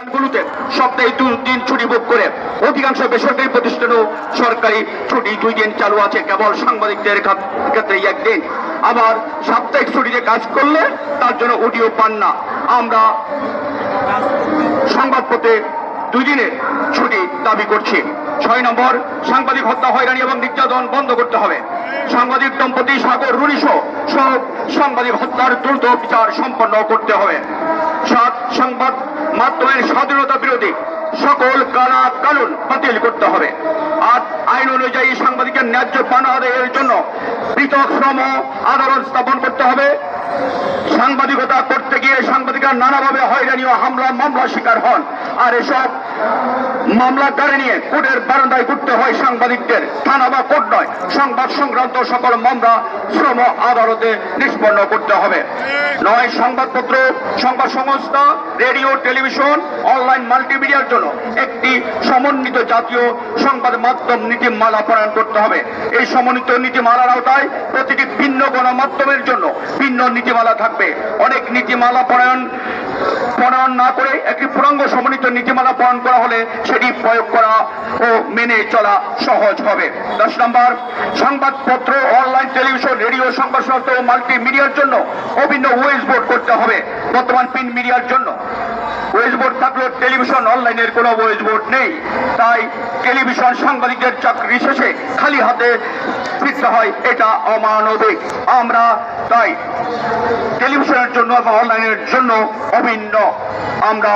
গুলোতে সপ্তাহে দুই দিন ছুটি বুক করে অধিকাংশ বেসরকারি প্রতিষ্ঠানও সরকারি ছুটি দুই দিন চালু আছে কেবল সাংবাদিকদের ক্ষেত্রে একদিন। আবার সাপ্তাহিক ছুটিতে কাজ করলে তার জন্য পান না। আমরা সংবাদপত্রে দুই দিনের ছুটি দাবি করছি। ছয় নম্বর, সাংবাদিক হত্যা, হয়রানি এবং নির্যাতন বন্ধ করতে হবে। সাংবাদিক দম্পতি সাগর রুনিশ সব সাংবাদিক হত্যার দ্রুত বিচার সম্পন্ন করতে হবে। সাত, সংবাদ মাধ্যমের স্বাধীনতা বিরোধী সকল কালা কানুন বাতিল করতে হবে। আর আইন অনুযায়ী সাংবাদিকের ন্যায্য আদায়ের জন্য পৃথক শ্রম আদালত স্থাপন করতে হবে। সাংবাদিকতা করতে গিয়ে সাংবাদিকরা নানাভাবে হয়রানি ও হামলা মামলা শিকার হন। আর এসব মামলা গাড়ি নিয়ে কোর্টের বারান্দায় ঘুরতে হয় সাংবাদিকদের। থানা বা কোর্ট নয়, সংবাদ সংক্রান্ত সকল মামলা শ্রম আদালতে নিষ্পন্ন করতে হবে। নয়, সংবাদপত্র, সংবাদ সংস্থা, রেডিও, টেলিভিশন, অনলাইন মাল্টিমিডিয়ার জন্য একটি সমন্বিত জাতীয় সংবাদ মাধ্যম নীতিমালা প্রণয়ন করতে হবে। এই সমন্বিত নীতিমালার আওতায় প্রতিটি ভিন্ন গণমাধ্যমের জন্য ভিন্ন নীতিমালা থাকবে। অনেক নীতিমালা প্রণয়ন প্রণয়ন না করে একটি পূর্ণাঙ্গ সমন্বিত নীতিমালা প্রণয়ন করা হলে সেটি প্রয়োগ করা ও মেনে চলা সহজ হবে। দশ নম্বর, সংবাদপত্র, অনলাইন টেলিভিশন, রেডিও সংবাদ সংস্থা ও মাল্টিমিডিয়ার জন্য অভিন্ন ওয়েজ বোর্ড করতে হবে। বর্তমান প্রিন্ট মিডিয়ার জন্য। ওয়েজ বোর্ড থাকলেও টেলিভিশন অনলাইনের কোনো ওয়েজ বোর্ড নেই। তাই টেলিভিশন সাংবাদিকদের চাকরি শেষে খালি হাতে ফিরতে হয় এটা অমানবিক। আমরা তাই টেলিভিশনের জন্য এবং অনলাইনের জন্য অভিন্ন। আমরা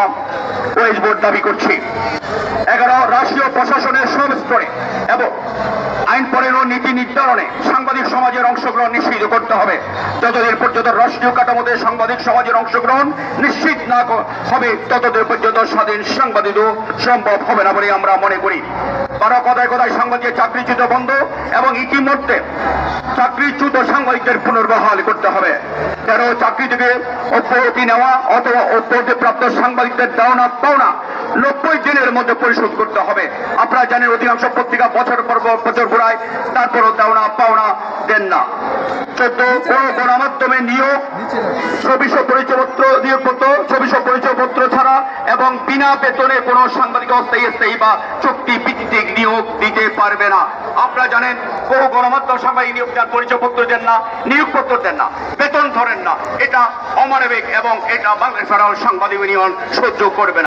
ওয়েজ বোর্ড দাবি করছি। এগারো, রাষ্ট্রীয় প্রশাসনের সব স্তরে এবং আইন পরের নীতি নির্ধারণে সাংবাদিক সমাজের অংশগ্রহণ নিশ্চিত করতে হবে। যতদিন পর্যন্ত রাষ্ট্রীয় কাঠামোতে সাংবাদিক সমাজের অংশগ্রহণ নিশ্চিত না হবে ততদিন পর্যন্ত স্বাধীন সাংবাদিকও সম্ভব হবে না বলে আমরা মনে করি। তারা কথায় কথায় সাংবাদিকের চাকরিচ্যুত বন্ধ এবং ইতিমধ্যে চাকরিচ্যুত সাংবাদিকদের পুনর্বহাল করতে হবে। তেরো চাকরি থেকে অব্যাহতি নেওয়া অথবা অব্যাহতি প্রাপ্ত সাংবাদিকদের দেওয়া পাওনা নব্বই দিনের মধ্যে পরিশোধ করতে হবে। আপনারা জানেন অধিকাংশ পত্রিকা বছর পর বছর ঘুরায়, তারপরও দেওনা পাওনা দেন না। চোদ্দ কোন গণমাধ্যমে নিয়োগ, ছবিশ পরিচয়পত্র নিয়োগপত্র ছবিশ পরিচয়পত্র ছাড়া এবং বিনা বেতনে কোনো সাংবাদিক অস্থায়ী, স্থায়ী বা চুক্তি ভিত্তিক নিয়োগ দিতে পারবে না। আপনারা জানেন বহু গণমাধ্যম সাংবাদিক নিয়োগ দেন পরিচয়পত্র দেন না নিয়োগপত্র দেন না, বেতন ধরেন না। এটা অমানবিক এবং এটা বাংলাদেশ সাংবাদিক ইউনিয়ন সহ্য করবে না।